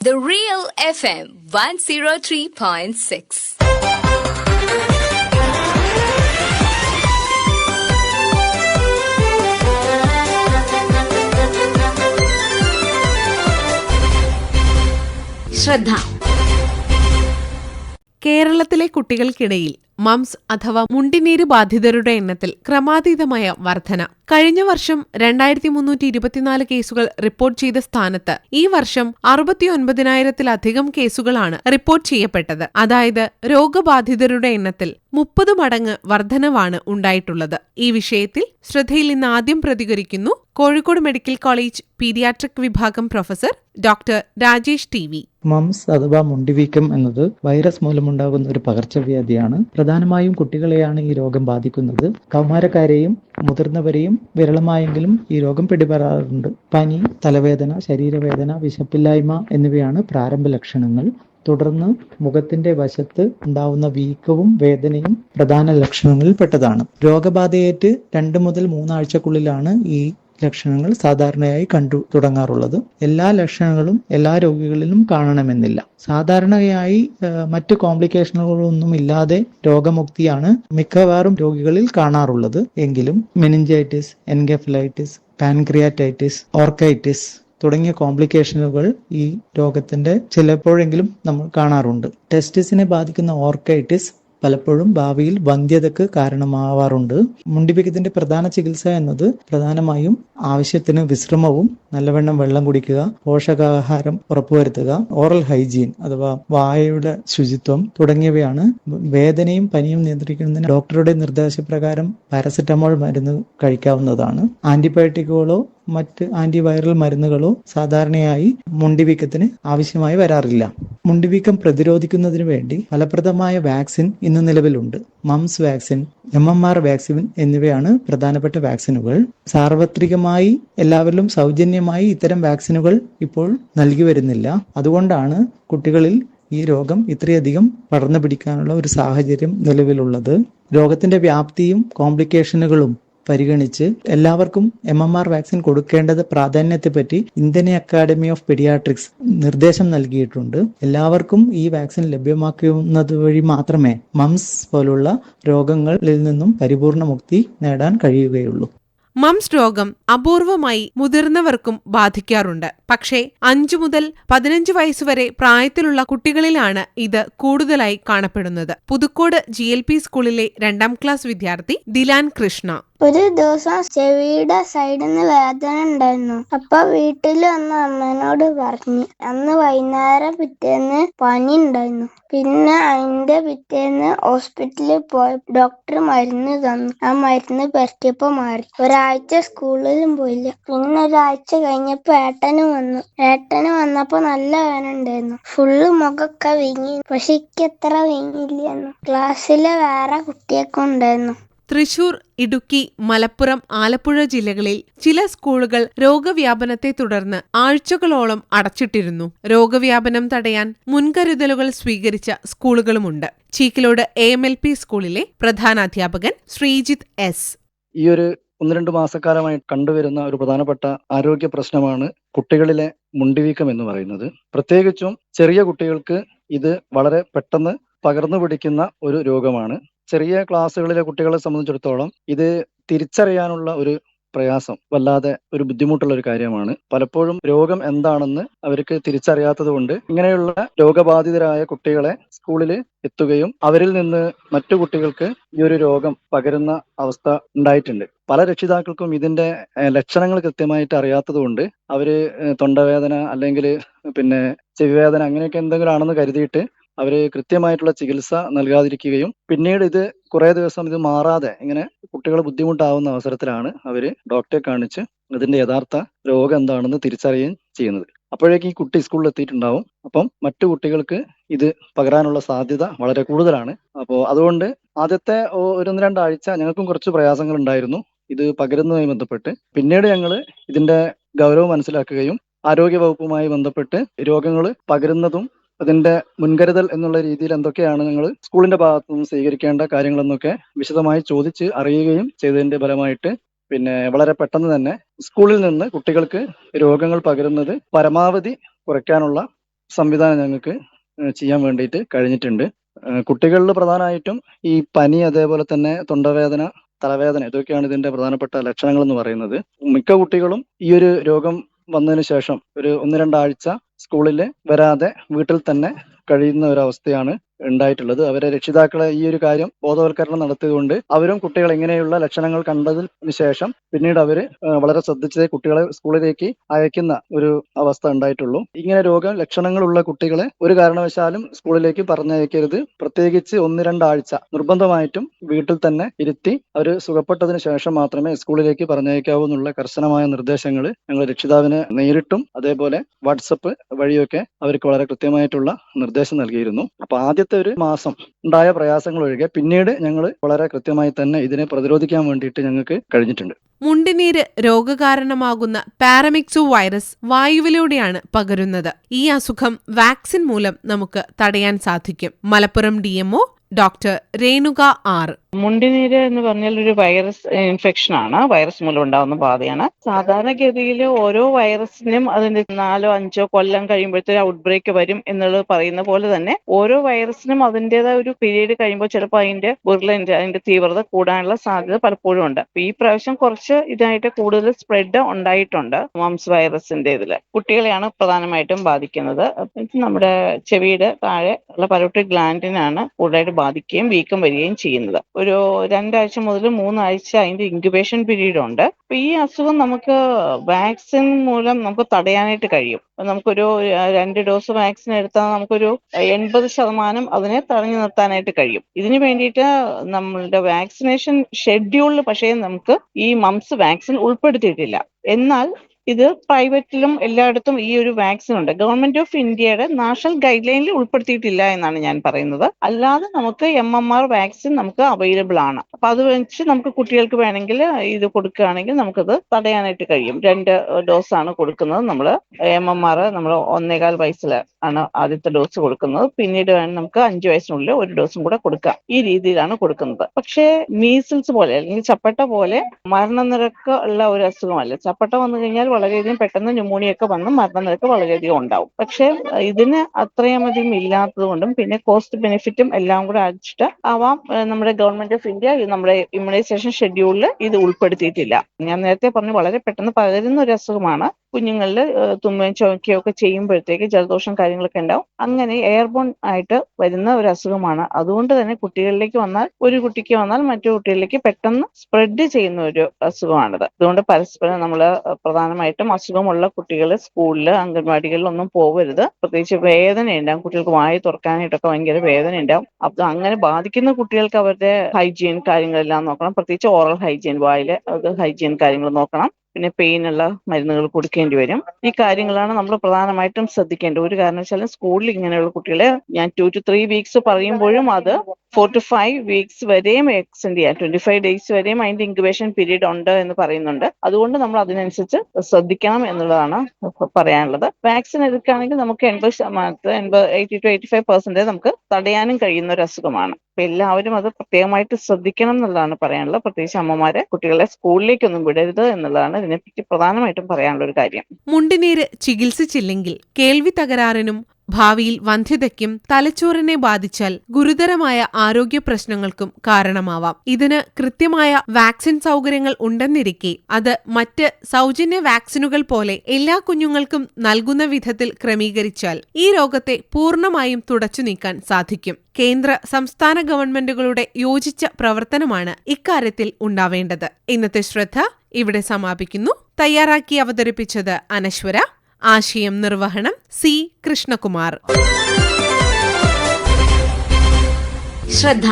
The Real FM 103.6. ശ്രദ്ധ കേരളത്തിലെ കുട്ടികൾക്കിടയിൽ moms അഥവാ മുണ്ടിനീര് ബാധിതരുടെ എണ്ണത്തിൽ ക്രമാതീതമായ വർധന. കഴിഞ്ഞ വർഷം രണ്ടായിരത്തി മുന്നൂറ്റി ഇരുപത്തിനാല് കേസുകൾ റിപ്പോർട്ട് ചെയ്ത സ്ഥാനത്ത് ഈ വർഷം അറുപത്തിയൊൻപതിനായിരത്തിലധികം കേസുകളാണ് റിപ്പോർട്ട് ചെയ്യപ്പെട്ടത്. അതായത് രോഗബാധിതരുടെ എണ്ണത്തിൽ മുപ്പത് മടങ്ങ് വർധനവാണ് ഉണ്ടായിട്ടുള്ളത്. ഈ വിഷയത്തിൽ ശ്രദ്ധയിൽ നിന്ന് ആദ്യം പ്രതികരിക്കുന്നു കോഴിക്കോട് മെഡിക്കൽ കോളേജ് പീഡിയാട്രിക് വിഭാഗം professor doctor Rajesh T V. Mumps അഥവാ മുണ്ടിവീക്കം എന്നത് വൈറസ് മൂലമുണ്ടാകുന്ന ഒരു പകർച്ചവ്യാധിയാണ്. പ്രധാനമായും കുട്ടികളെയാണ് ഈ രോഗം ബാധിക്കുന്നത്. കൗമാരക്കാരെയും മുതിർന്നവരെയും വിരളമായെങ്കിലും ഈ രോഗം പിടിപെടാറുണ്ട്. പനി തലവേദന ശരീരവേദന വിശപ്പില്ലായ്മ എന്നിവയാണ് പ്രാരംഭ ലക്ഷണങ്ങൾ. തുടർന്ന് മുഖത്തിന്റെ വശത്ത് ഉണ്ടാവുന്ന വീക്കവും വേദനയും പ്രധാന ലക്ഷണങ്ങളിൽ പെട്ടതാണ് രോഗബാധയേറ്റ് രണ്ട് മുതൽ മൂന്നാഴ്ചക്കുള്ളിലാണ് ഈ ലക്ഷണങ്ങൾ സാധാരണയായി കണ്ടു തുടങ്ങാറുള്ളത്. എല്ലാ ലക്ഷണങ്ങളും എല്ലാ രോഗികളിലും കാണണമെന്നില്ല. സാധാരണയായി മറ്റ് കോംപ്ലിക്കേഷനുകളൊന്നും ഇല്ലാതെ രോഗമുക്തിയാണ് മിക്കവാറും രോഗികളിൽ കാണാറുള്ളത്. എങ്കിലും മെനിഞ്ചൈറ്റിസ് എൻഗെഫലൈറ്റിസ് പാൻക്രിയാറ്റൈറ്റിസ് ഓർക്കൈറ്റിസ് തുടങ്ങിയ കോംപ്ലിക്കേഷനുകൾ ഈ രോഗത്തിന്റെ ചിലപ്പോഴെങ്കിലും നമ്മൾ കാണാറുണ്ട്. ടെസ്റ്റിസിനെ ബാധിക്കുന്ന ഓർക്കൈറ്റിസ് പലപ്പോഴും ഭാവിയിൽ വന്ധ്യതക്ക് കാരണമാവാറുണ്ട്. മുണ്ടിപ്പിക്കത്തിന്റെ പ്രധാന ചികിത്സ എന്നത് പ്രധാനമായും ആവശ്യത്തിന് വിശ്രമവും നല്ലവണ്ണം വെള്ളം കുടിക്കുക പോഷകാഹാരം ഉറപ്പുവരുത്തുക ഓറൽ ഹൈജീൻ അഥവാ വായയുടെ ശുചിത്വം തുടങ്ങിയവയാണ് വേദനയും പനിയും നിയന്ത്രിക്കുന്നതിന് ഡോക്ടറുടെ നിർദ്ദേശപ്രകാരം പാരസെറ്റമോൾ മരുന്ന് കഴിക്കാവുന്നതാണ്. ആന്റിബയോട്ടിക്കുകളോ മറ്റ് ആന്റിവൈറൽ മരുന്നുകളോ സാധാരണയായി മുണ്ടിവീക്കത്തിന് ആവശ്യമായി വരാറില്ല. മുണ്ടിവീക്കം പ്രതിരോധിക്കുന്നതിന് വേണ്ടി ഫലപ്രദമായ വാക്സിൻ ഇന്ന് നിലവിലുണ്ട്. Mumps vaccine M M R vaccine എന്നിവയാണ് പ്രധാനപ്പെട്ട വാക്സിനുകൾ. സാർവത്രികമായി എല്ലാവരിലും സൗജന്യമായി ഇത്തരം വാക്സിനുകൾ ഇപ്പോൾ നൽകി വരുന്നില്ല. അതുകൊണ്ടാണ് കുട്ടികളിൽ ഈ രോഗം ഇത്രയധികം പടർന്നു പിടിക്കാനുള്ള ഒരു സാഹചര്യം നിലവിലുള്ളത്. രോഗത്തിന്റെ വ്യാപ്തിയും കോംപ്ലിക്കേഷനുകളും പരിഗണിച്ച് എല്ലാവർക്കും എം എം ആർ വാക്സിൻ കൊടുക്കേണ്ടത് പ്രാധാന്യത്തെപ്പറ്റി ഇന്ത്യൻ അക്കാദമി ഓഫ് പെഡിയാട്രിക്സ് നിർദ്ദേശം നൽകിയിട്ടുണ്ട്. എല്ലാവർക്കും ഈ വാക്സിൻ ലഭ്യമാക്കുന്നത് വഴി മാത്രമേ മംസ് പോലുള്ള രോഗങ്ങളിൽ നിന്നും പരിപൂർണ മുക്തി നേടാൻ കഴിയുകയുള്ളൂ. മംസ് രോഗം അപൂർവമായി മുതിർന്നവർക്കും ബാധിക്കാറുണ്ട്. പക്ഷേ അഞ്ചു മുതൽ പതിനഞ്ച് വയസ്സുവരെ പ്രായത്തിലുള്ള കുട്ടികളിലാണ് ഇത് കൂടുതലായി കാണപ്പെടുന്നത്. പുതുക്കോട് ജി സ്കൂളിലെ രണ്ടാം ക്ലാസ് വിദ്യാർത്ഥി ദിലാൻ കൃഷ്ണ. ഒരു ദിവസം ചെവിയുടെ സൈഡിൽ നിന്ന് വേദന ഉണ്ടായിരുന്നു. അപ്പൊ വീട്ടിൽ വന്ന് അമ്മനോട് പറഞ്ഞു അന്ന് വൈകുന്നേരം പിറ്റേന്ന് പനി ഉണ്ടായിരുന്നു. പിന്നെ അതിന്റെ പിറ്റേന്ന് ഹോസ്പിറ്റലിൽ പോയി ഡോക്ടർ മരുന്ന് തന്നു. ആ മരുന്ന് പറ്റിയപ്പോ മാറി. ഒരാഴ്ച സ്കൂളിലും പോയില്ല. പിന്നെ ഒരാഴ്ച കഴിഞ്ഞപ്പോ ഏട്ടന് വന്നു. ഏട്ടന് വന്നപ്പോ നല്ല വേദന ഉണ്ടായിരുന്നു. ഫുള്ള് മുഖൊക്കെ വീങ്ങി. പക്ഷെ എനിക്ക് എത്ര ക്ലാസ്സിലെ വേറെ കുട്ടിയൊക്കെ ഉണ്ടായിരുന്നു. തൃശൂർ ഇടുക്കി മലപ്പുറം ആലപ്പുഴ ജില്ലകളിൽ ചില സ്കൂളുകൾ രോഗവ്യാപനത്തെ തുടർന്ന് ആഴ്ചകളോളം അടച്ചിട്ടിരുന്നു. രോഗവ്യാപനം തടയാൻ മുൻകരുതലുകൾ സ്വീകരിച്ച സ്കൂളുകളുമുണ്ട്. Cheekkilode A M L P സ്കൂളിലെ പ്രധാനാധ്യാപകൻ ശ്രീജിത്ത് എസ്. ഈ ഒരു ഒന്ന് രണ്ട് മാസക്കാലമായി കണ്ടുവരുന്ന ഒരു പ്രധാനപ്പെട്ട ആരോഗ്യ പ്രശ്നമാണ് കുട്ടികളിലെ മുണ്ടിവീക്കം എന്ന് പറയുന്നത്. പ്രത്യേകിച്ചും ചെറിയ കുട്ടികൾക്ക് ഇത് വളരെ പെട്ടെന്ന് പകർന്നു പിടിക്കുന്ന ഒരു രോഗമാണ്. ചെറിയ ക്ലാസ്സുകളിലെ കുട്ടികളെ സംബന്ധിച്ചിടത്തോളം ഇത് തിരിച്ചറിയാനുള്ള ഒരു പ്രയാസം വല്ലാതെ ഒരു ബുദ്ധിമുട്ടുള്ള ഒരു കാര്യമാണ്. പലപ്പോഴും രോഗം എന്താണെന്ന് അവർക്ക് തിരിച്ചറിയാത്തത് കൊണ്ട് ഇങ്ങനെയുള്ള രോഗബാധിതരായ കുട്ടികളെ സ്കൂളിൽ എത്തുകയും അവരിൽ നിന്ന് മറ്റു കുട്ടികൾക്ക് ഈ ഒരു രോഗം പകരുന്ന അവസ്ഥ ഉണ്ടായിട്ടുണ്ട്. പല രക്ഷിതാക്കൾക്കും ഇതിന്റെ ലക്ഷണങ്ങൾ കൃത്യമായിട്ട് അറിയാത്തത് കൊണ്ട് അവർ തൊണ്ടവേദന അല്ലെങ്കിൽ പിന്നെ ചെവിവേദന അങ്ങനെയൊക്കെ എന്തെങ്കിലും ആണെന്ന് കരുതിയിട്ട് അവർ കൃത്യമായിട്ടുള്ള ചികിത്സ നൽകാതിരിക്കുകയും പിന്നീട് ഇത് കുറെ ദിവസം ഇത് മാറാതെ ഇങ്ങനെ കുട്ടികൾ ബുദ്ധിമുട്ടാവുന്ന അവസരത്തിലാണ് അവർ ഡോക്ടറെ കാണിച്ച് ഇതിന്റെ യഥാർത്ഥ രോഗം എന്താണെന്ന് തിരിച്ചറിയുകയും ചെയ്യുന്നത്. അപ്പോഴേക്കും ഈ കുട്ടി സ്കൂളിൽ എത്തിയിട്ടുണ്ടാവും. അപ്പം മറ്റു കുട്ടികൾക്ക് ഇത് പകരാനുള്ള സാധ്യത വളരെ കൂടുതലാണ്. അപ്പോൾ അതുകൊണ്ട് ആദ്യത്തെ ഒരു രണ്ടാഴ്ച ഞങ്ങൾക്കും കുറച്ച് പ്രയാസങ്ങൾ ഉണ്ടായിരുന്നു. ഇത് പകരുന്നതുമായി ബന്ധപ്പെട്ട്. പിന്നീട് ഞങ്ങൾ ഇതിന്റെ ഗൗരവം മനസ്സിലാക്കുകയും ആരോഗ്യ വകുപ്പുമായി ബന്ധപ്പെട്ട് രോഗങ്ങൾ പകരുന്നതും അതിന്റെ മുൻകരുതൽ എന്നുള്ള രീതിയിൽ എന്തൊക്കെയാണ് നിങ്ങൾ സ്കൂളിന്റെ ഭാഗത്തു നിന്ന് സ്വീകരിക്കേണ്ട കാര്യങ്ങളെന്നൊക്കെ വിശദമായി ചോദിച്ച് അറിയുകയും ചെയ്തതിന്റെ ഫലമായിട്ട് പിന്നെ വളരെ പെട്ടെന്ന് തന്നെ സ്കൂളിൽ നിന്ന് കുട്ടികൾക്ക് രോഗങ്ങൾ പകരുന്നത് പരമാവധി കുറയ്ക്കാനുള്ള സംവിധാനം ഞങ്ങൾക്ക് ചെയ്യാൻ വേണ്ടിയിട്ട് കഴിഞ്ഞിട്ടുണ്ട്. കുട്ടികളിൽ പ്രധാനമായിട്ടും ഈ പനി അതേപോലെ തന്നെ തൊണ്ടവേദന തലവേദന ഇതൊക്കെയാണ് ഇതിന്റെ പ്രധാനപ്പെട്ട ലക്ഷണങ്ങൾ എന്ന് പറയുന്നത്. മിക്ക കുട്ടികളും ഈ ഒരു രോഗം വന്നതിന് ശേഷം ഒരു ഒന്ന് രണ്ടാഴ്ച സ്കൂളിൽ വരാതെ വീട്ടിൽ തന്നെ കഴിയുന്ന ഒരവസ്ഥയാണ് ഉണ്ടായിട്ടുള്ളത്. അവരെ രക്ഷിതാക്കളെ ഈ ഒരു കാര്യം ബോധവൽക്കരണം നടത്തിയതുകൊണ്ട് അവരും കുട്ടികൾ ഇങ്ങനെയുള്ള ലക്ഷണങ്ങൾ കണ്ടതിന് ശേഷം പിന്നീട് അവർ വളരെ ശ്രദ്ധിച്ച് കുട്ടികളെ സ്കൂളിലേക്ക് അയക്കുന്ന ഒരു അവസ്ഥ ഉണ്ടായിട്ടുള്ളൂ. ഇങ്ങനെ രോഗ ലക്ഷണങ്ങളുള്ള കുട്ടികളെ ഒരു കാരണവശാലും സ്കൂളിലേക്ക് പറഞ്ഞയക്കരുത്. പ്രത്യേകിച്ച് ഒന്ന് രണ്ടാഴ്ച നിർബന്ധമായിട്ടും വീട്ടിൽ തന്നെ ഇരുത്തി അവർ സുഖപ്പെട്ടതിന് ശേഷം മാത്രമേ സ്കൂളിലേക്ക് പറഞ്ഞയക്കാവൂ എന്നുള്ള കർശനമായ നിർദ്ദേശങ്ങൾ ഞങ്ങൾ രക്ഷിതാവിനെ നേരിട്ടും അതേപോലെ വാട്സപ്പ് വഴിയൊക്കെ അവർക്ക് വളരെ കൃത്യമായിട്ടുള്ള നിർദ്ദേശം നൽകിയിരുന്നു. അപ്പൊ ആദ്യത്തെ ഒരു മാസം ഉണ്ടായ പ്രയാസങ്ങൾ ഒഴികെ പിന്നീട് ഞങ്ങൾ വളരെ കൃത്യമായി തന്നെ ഇതിനെ പ്രതിരോധിക്കാൻ വേണ്ടിയിട്ട് ഞങ്ങൾക്ക് കഴിഞ്ഞിട്ടുണ്ട്. മുണ്ടിനീര് രോഗകാരണമാകുന്ന പാരമിക്സു വൈറസ് വായുവിലൂടെയാണ് പകരുന്നത്. ഈ അസുഖം വാക്സിൻ മൂലം നമുക്ക് തടയാൻ സാധിക്കും. Malappuram DMO doctor Renuka R. മുണ്ടിനീര് എന്ന് പറഞ്ഞാൽ ഒരു വൈറസ് ഇൻഫെക്ഷൻ ആണ്. വൈറസ് മൂലം ഉണ്ടാകുന്ന ബാധയാണ്. സാധാരണഗതിയിൽ ഓരോ വൈറസിനും അതിന്റെ നാലോ അഞ്ചോ കൊല്ലം കഴിയുമ്പോഴത്തേക്ക് ഔട്ട് ബ്രേക്ക് വരും എന്നുള്ളത് പറയുന്ന പോലെ തന്നെ ഓരോ വൈറസിനും അതിന്റെതായ ഒരു പീരീഡ് കഴിയുമ്പോൾ ചിലപ്പോൾ അതിന്റെ ബുർലന്റെ അതിന്റെ തീവ്രത കൂടാനുള്ള സാധ്യത പലപ്പോഴും ഉണ്ട്. ഈ പ്രാവശ്യം കുറച്ച് ഇതായിട്ട് കൂടുതൽ സ്പ്രെഡ് ഉണ്ടായിട്ടുണ്ട് മംസ് വൈറസിന്റെ ഇതിൽ കുട്ടികളെയാണ് പ്രധാനമായിട്ടും ബാധിക്കുന്നത്. നമ്മുടെ ചെവിയുടെ താഴെ ഉള്ള പരോട്ടി ഗ്ലാൻഡിനാണ് കൂടുതലായിട്ട് ബാധിക്കുകയും വീക്കം വരികയും ചെയ്യുന്നത്. ഒരു രണ്ടാഴ്ച മുതൽ മൂന്നാഴ്ച അതിന്റെ ഇൻക്യുബേഷൻ പീരീഡ് ഉണ്ട്. അപ്പൊ ഈ അസുഖം നമുക്ക് വാക്സിൻ മൂലം നമുക്ക് തടയാനായിട്ട് കഴിയും. നമുക്കൊരു രണ്ട് ഡോസ് വാക്സിൻ എടുത്താൽ നമുക്കൊരു എൺപത് ശതമാനം അതിനെ തടഞ്ഞു നിർത്താനായിട്ട് കഴിയും. ഇതിനു വേണ്ടിയിട്ട് നമ്മളുടെ വാക്സിനേഷൻ ഷെഡ്യൂളിൽ പക്ഷേ നമുക്ക് ഈ മംസ് വാക്സിൻ ഉൾപ്പെടുത്തിയിട്ടില്ല. എന്നാൽ ഇത് പ്രൈവറ്റിലും എല്ലായിടത്തും ഈ ഒരു വാക്സിൻ ഉണ്ട്. ഗവൺമെന്റ് ഓഫ് ഇന്ത്യയുടെ നാഷണൽ ഗൈഡ് ലൈനിൽ ഉൾപ്പെടുത്തിയിട്ടില്ല എന്നാണ് ഞാൻ പറയുന്നത്. അല്ലാതെ നമുക്ക് എം എം ആർ വാക്സിൻ നമുക്ക് അവൈലബിൾ ആണ്. അപ്പൊ അത് വെച്ച് നമുക്ക് കുട്ടികൾക്ക് വേണമെങ്കിൽ ഇത് കൊടുക്കുകയാണെങ്കിൽ നമുക്കത് തടയാനായിട്ട് കഴിയും. രണ്ട് ഡോസ് ആണ് കൊടുക്കുന്നത് നമ്മൾ. എം എം ആർ നമ്മൾ ഒന്നേകാൽ വയസ്സിൽ ആണ് ആദ്യത്തെ ഡോസ് കൊടുക്കുന്നത്. പിന്നീട് നമുക്ക് അഞ്ചു വയസ്സിനുള്ളിൽ ഒരു ഡോസും കൂടെ കൊടുക്കാം. ഈ രീതിയിലാണ് കൊടുക്കുന്നത്. പക്ഷേ മീസിൽസ് പോലെ അല്ലെങ്കിൽ ചപ്പട്ട പോലെ മരണനിരക്ക് ഉള്ള ഒരു അസുഖമല്ല. ചപ്പട്ട വന്നു കഴിഞ്ഞാൽ വളരെയധികം പെട്ടെന്ന് ന്യൂമോണിയൊക്കെ വന്ന് മരണനിരക്ക് വളരെയധികം ഉണ്ടാവും. പക്ഷെ ഇതിന് അത്രയും അധികം ഇല്ലാത്തത് കൊണ്ടും പിന്നെ കോസ്റ്റ് ബെനിഫിറ്റും എല്ലാം കൂടെ അടിച്ചിട്ട് ആവാം നമ്മുടെ ഗവൺമെന്റ് ഓഫ് ഇന്ത്യ നമ്മുടെ ഇമ്മ്യൂണൈസേഷൻ ഷെഡ്യൂളിൽ ഇത് ഉൾപ്പെടുത്തിയിട്ടില്ല. ഞാൻ നേരത്തെ പറഞ്ഞു വളരെ പെട്ടെന്ന് പകരുന്ന ഒരു അസുഖമാണ് കുഞ്ഞുങ്ങളിൽ തുമ്മയും ചുമക്കുകയും ഒക്കെ ചെയ്യുമ്പോഴത്തേക്ക് ജലദോഷം കാര്യങ്ങളൊക്കെ ഉണ്ടാവും. അങ്ങനെ എയർബോൺ ആയിട്ട് വരുന്ന ഒരു അസുഖമാണ്. അതുകൊണ്ട് തന്നെ കുട്ടികളിലേക്ക് വന്നാൽ ഒരു കുട്ടിക്ക് വന്നാൽ മറ്റു കുട്ടികളിലേക്ക് പെട്ടെന്ന് സ്പ്രെഡ് ചെയ്യുന്ന ഒരു അസുഖമാണിത്. അതുകൊണ്ട് പരസ്പരം നമ്മൾ പ്രധാനമായിട്ടും അസുഖമുള്ള കുട്ടികൾ സ്കൂളിൽ അംഗൻവാടികളിൽ ഒന്നും പോകരുത് പ്രത്യേകിച്ച് വേദന ഉണ്ടാവും കുട്ടികൾക്ക് വായി തുറക്കാനായിട്ടൊക്കെ ഭയങ്കര വേദന ഉണ്ടാവും അപ്പൊ അങ്ങനെ ബാധിക്കുന്ന കുട്ടികൾക്ക് അവരുടെ ഹൈജീൻ കാര്യങ്ങളെല്ലാം നോക്കണം. പ്രത്യേകിച്ച് ഓറൽ ഹൈജീൻ വായിലെ ഹൈജീൻ കാര്യങ്ങൾ നോക്കണം. പിന്നെ പെയിനുള്ള മരുന്നുകൾ കൊടുക്കേണ്ടി വരും. ഈ കാര്യങ്ങളാണ് നമ്മൾ പ്രധാനമായിട്ടും ശ്രദ്ധിക്കേണ്ടത്. ഒരു കാരണവശാലും സ്കൂളിൽ ഇങ്ങനെയുള്ള കുട്ടികളെ ഞാൻ ടു ടു ത്രീ വീക്സ് പറയുമ്പോഴും അത് ഫോർ ടു ഫൈവ് വീക്സ് വരെയും എക്സ്റ്റെൻഡ് ചെയ്യാം. ട്വന്റി ഫൈവ് ഡേയ്സ് വരെയും അതിന്റെ ഇൻക്യുബേഷൻ പീരീഡ് ഉണ്ട് എന്ന് പറയുന്നുണ്ട്. അതുകൊണ്ട് നമ്മൾ അതിനനുസരിച്ച് ശ്രദ്ധിക്കണം എന്നുള്ളതാണ് പറയാനുള്ളത്. വാക്സിൻ എടുക്കുകയാണെങ്കിൽ നമുക്ക് എൺപത് ശതമാനത്ത് എൺപത് eighty two eighty five percentage നമുക്ക് തടയാനും കഴിയുന്ന ഒരു അസുഖമാണ്. അപ്പൊ എല്ലാവരും അത് പ്രത്യേകമായിട്ട് ശ്രദ്ധിക്കണം എന്നുള്ളതാണ് പറയാനുള്ളത്. പ്രത്യേകിച്ച് അമ്മമാരെ കുട്ടികളെ സ്കൂളിലേക്കൊന്നും വിടരുത് എന്നുള്ളതാണ് ഇതിനെപ്പറ്റി പ്രധാനമായിട്ടും പറയാനുള്ള ഒരു കാര്യം. മുണ്ടിനീര് ചികിത്സിച്ചില്ലെങ്കിൽ കേൾവി തകരാറിനും ഭാവിയിൽ വന്ധ്യതയ്ക്കും തലച്ചോറിനെ ബാധിച്ചാൽ ഗുരുതരമായ ആരോഗ്യ പ്രശ്നങ്ങൾക്കും കാരണമാവാം. ഇതിന് കൃത്യമായ വാക്സിൻ സൗകര്യങ്ങൾ ഉണ്ടെന്നിരിക്കെ അത് മറ്റ് സൗജന്യ വാക്സിനുകൾ പോലെ എല്ലാ കുഞ്ഞുങ്ങൾക്കും നൽകുന്ന വിധത്തിൽ ക്രമീകരിച്ചാൽ ഈ രോഗത്തെ പൂർണമായും തുടച്ചു നീക്കാൻ സാധിക്കും. കേന്ദ്ര സംസ്ഥാന ഗവൺമെന്റുകളുടെ യോജിച്ച പ്രവർത്തനമാണ് ഇക്കാര്യത്തിൽ ഉണ്ടാവേണ്ടത്. ഇന്നത്തെ ശ്രദ്ധ ഇവിടെ സമാപിക്കുന്നു. തയ്യാറാക്കി അവതരിപ്പിച്ചത് അനശ്വര. ആശയം നിർവഹണം സി കൃഷ്ണകുമാർ. ശ്രദ്ധ.